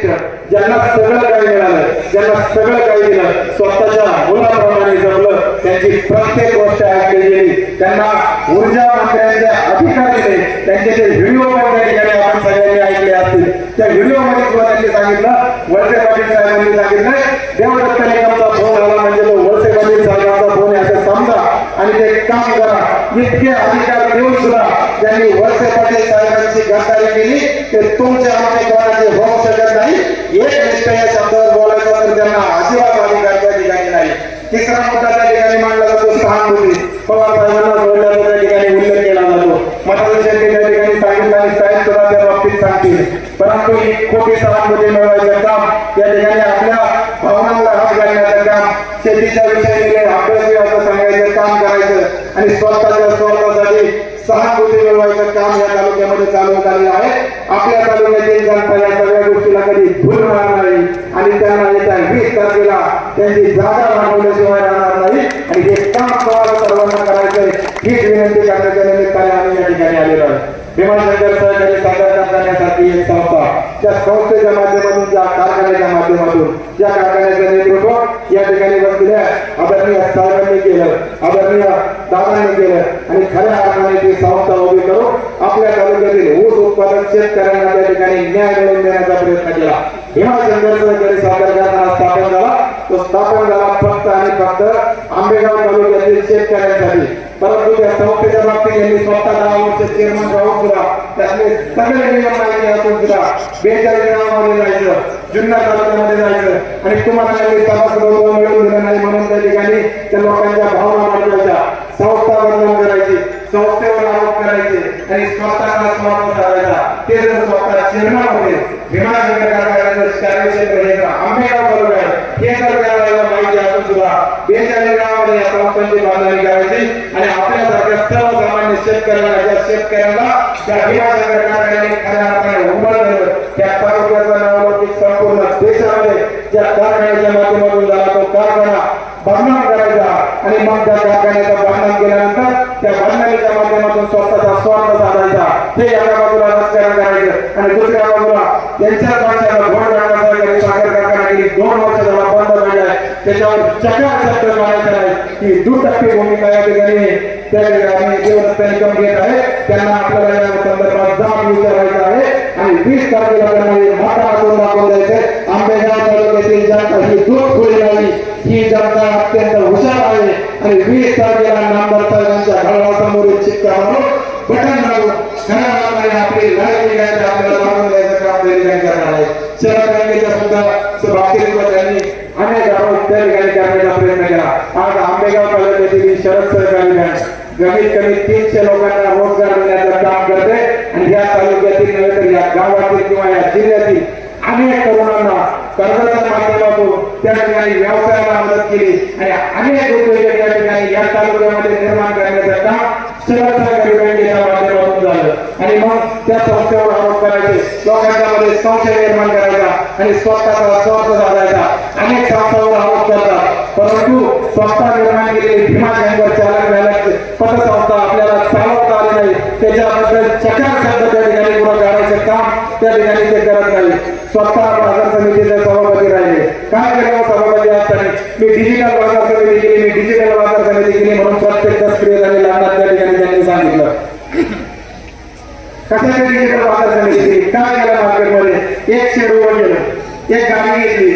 श्रेष्ठ ज्यांना सगळं काही मिळालं ज्यांना सगळं काही दिलं स्वतःच्या मुलाप्रमाणे जगलं त्यांची प्रत्येक गोष्ट ऐकली गेली. त्यांना ऊर्जा मंत्र्यांचे अधिकार त्यांचे जे व्हिडिओ पण त्या ठिकाणी आपण सगळ्यांनी ऐकले असतील त्या व्हिडिओमध्ये सुद्धा त्यांनी सांगितलं. वळसे पाटील साहेबांनी सांगितलं. देवदत्त निकमचा फोन आला म्हणजे तो वळसे पाटील साहेबांचा फोन आहे असं समजा. आणि ते काम करा इतके अधिकार देऊन सुद्धा त्यांनी वळसे पाटील साहेबांची गद्दारी केली ते तुमच्या आमचे कोणाचे होऊ शकत नाही. एक निष्ठ या शब्दावर बोलायचा तर त्यांना अजिबात अधिकार त्या ठिकाणी नाही. तिसरा मुद्दा त्या ठिकाणी मांडला जातो सहानुभूती. पवार साहेबांना जोडल्याचा त्या ठिकाणी उल्लेख केला जातो. मठाला शेट्टी त्या ठिकाणी सांगितलं आणि साहेब सुद्धा त्या बाबतीत सांगतील. परंतु ही खोटी सहानुभूती मिळवायचं काम या ठिकाणी आपल्या भावनांना हात घालण्याचं काम शेतीच्या विषयी अभ्यास असं सांगायचं काम करायचं आणि स्वतःच्या स्वतःसाठी सहा सहानुभूती मिळवायचं काम या तालुक्यामध्ये चालवत झालेलं आहे. आपल्या तालुक्यातील जनता या सगळ्या गोष्टीला कधी भूलणार नाही आणि त्यांना येत्या वीस तारखेला त्यांची जागा वाढवल्याशिवाय राहणार नाही. आणि हे काम तुम्हाला सर्वांना करायचंय हीच विनंती करण्याच्या निमित्ताने आम्ही या ठिकाणी आलेलो आहे. भीमाशंकर सहकारी सादर करण्यासाठी एक संस्था त्या संस्थेच्या माध्यमातून ज्या कारखान्याच्या माध्यमातून ज्या कारखान्याचं नेतृत्व या ठिकाणी बसलेल्या आदरणीय साहेबांनी केलं आदरणीय दादांनी केलं आणि खऱ्या अर्थाने ती संस्था उभी करून आपल्या तालुक्यातील ऊस उत्पादक शेतकऱ्यांना त्या ठिकाणी न्याय मिळवून देण्याचा प्रयत्न केला भीमाशंकर सहकारी सादर कारखाना स्थापन झाला तो स्थापन झाला फक्त आणि फक्त आंबेगाव तालुक्यातील शेतकऱ्यांसाठी परंतु त्या संस्थेच्या बाबतीत यांनी स्वतः दहा वर्ष चेअरमन राहून सुद्धा त्यातले सगळे नियम माहिती असून सुद्धा बेचाळीस गावामध्ये जायचं जुन्नर तालुक्यामध्ये जायचं. आणि तुम्हाला यांनी सभासद मिळून दिलं नाही म्हणून त्या ठिकाणी त्या लोकांच्या भावना वाढवायच्या संस्था बदनाम करायची संस्थेवर आरोप करायचे आणि स्वतःला स्वार्थ साधायचा. ते जर स्वतः चेअरमन होते भीमा भीमाशंकर कारखान्याचं कार्यक्षेत्र हे आंबेगाव बरोबर आहे. हे जर त्याला सुद्धा बेचाळीस गावामध्ये या संस्थांची बांधणी करायची आणि आपल्यासारख्या सर्वसामान्य शेतकऱ्यांना ज्या शेतकऱ्यांना त्या विमा कारखान्याने खऱ्या अर्थाने उभारलं त्या तालुक्याचा नावलौकिक संपूर्ण देशामध्ये ज्या कारखान्याच्या माध्यमातून झाला तो कारखाना बदनाम करायचा आणि मग त्या कारखान्याचं बदनाम केल्यानंतर त्या बदनामीच्या माध्यमातून स्वतःचा स्वार्थ साधायचा. ते एका बाजूला राजकारण करायचं आणि दुसऱ्या बाजूला त्यांच्या त्याच्यावर चकार शब्द मारायचा नाही ही दुटप्पी भूमिका या ठिकाणी त्या ठिकाणी देवदत्त निकम घेत आहे. त्यांना आपल्याला या संदर्भात जाब विचारायचा आहे. आणि वीस तारखेला त्यांना माता करून दाखवून द्यायचंय आंबेगाव तालुक्यातील जनता ही दूध खुली नाही ही जनता अत्यंत हुशार आहे. आणि वीस तारखेला नामदार साहेबांच्या घरासमोर शिक्का म्हणून बटन दाबून खऱ्या आपली लढाई आपल्याला दाखवून द्यायचं काम त्या ठिकाणी करणार आहे शहर सुद्धा बाबतीत कमीत कमी तीनशे लोकांना रोजगार देण्याचं काम करते. आणि या तालुक्यातील नव्हे तर या गावातील किंवा या जिल्ह्यातील अनेक तरुणांना कर्जाच्या माध्यमातून त्या ठिकाणी व्यवसायाला मदत केली. आणि अनेक उद्योजक या ठिकाणी या तालुक्यामध्ये निर्माण करण्याचं काम सहकारी बँकेच्या माध्यमातून झालं. आणि मग त्या संस्थेवर आरोप करायचे. लोकांच्या मध्ये संशय निर्माण करायचा आणि स्वतःचा स्वार्थ साधायचा. अनेक संस्थांवर आरोप करतात. परंतु स्वतः निर्माण केलेली भीमा चालक झाल्यास संस्था आपल्याला चालवता आली नाही. त्याच्याबद्दल चकार शब्द त्या ठिकाणी पुढे काढायचं काम त्या ठिकाणी ते करत नाही. स्वतः बाजार समितीचे सभापती राहिले. काय करावं हो सभापती असताना मी डिजिटल बाजार समिती केली. मी डिजिटल बाजार समिती केली म्हणून प्रत्येक सक्रिय झालेला लागणार त्या ठिकाणी त्यांनी सांगितलं. कशाच्या डिजिटल बाजार समिती केली? काय केलं मार्केटमध्ये? एक शेड उभं केलं एक गाडी घेतली.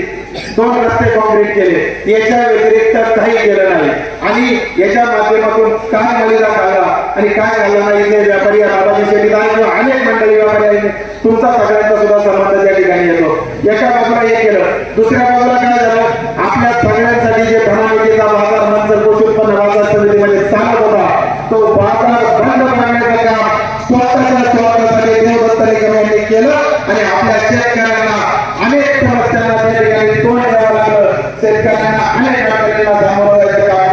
दोन रस्ते कॉन्क्रीट केले. याच्या व्यतिरिक्त काही केलं नाही. आणि याच्या माध्यमातून काय मलिदा काढा आणि काय झालं नाही इथे व्यापारी या बाबाजीच्या ठिकाणी किंवा अनेक मंडळी व्यापारी तुमचा सगळ्यांचा सुद्धा संबंध त्या ठिकाणी येतो. याच्या बाजूला हे केलं. दुसऱ्या बाजूला काय झालं? आपल्या सगळ्यांसाठी जे धनामितीचा बाजार मंत्र कृषी उत्पन्न बाजार समितीमध्ये चालत होता तो बाजार बंद करण्याचं काम स्वतःच्या स्वागतासाठी देवदत्ताने करण्याने केलं आणि आपल्या शेतकऱ्यांना अनेक समस्यांना त्या ठिकाणी तोंड द्यावं लागलं. शेतकऱ्यांना अनेक अडचणींना सामोरं जायचं काम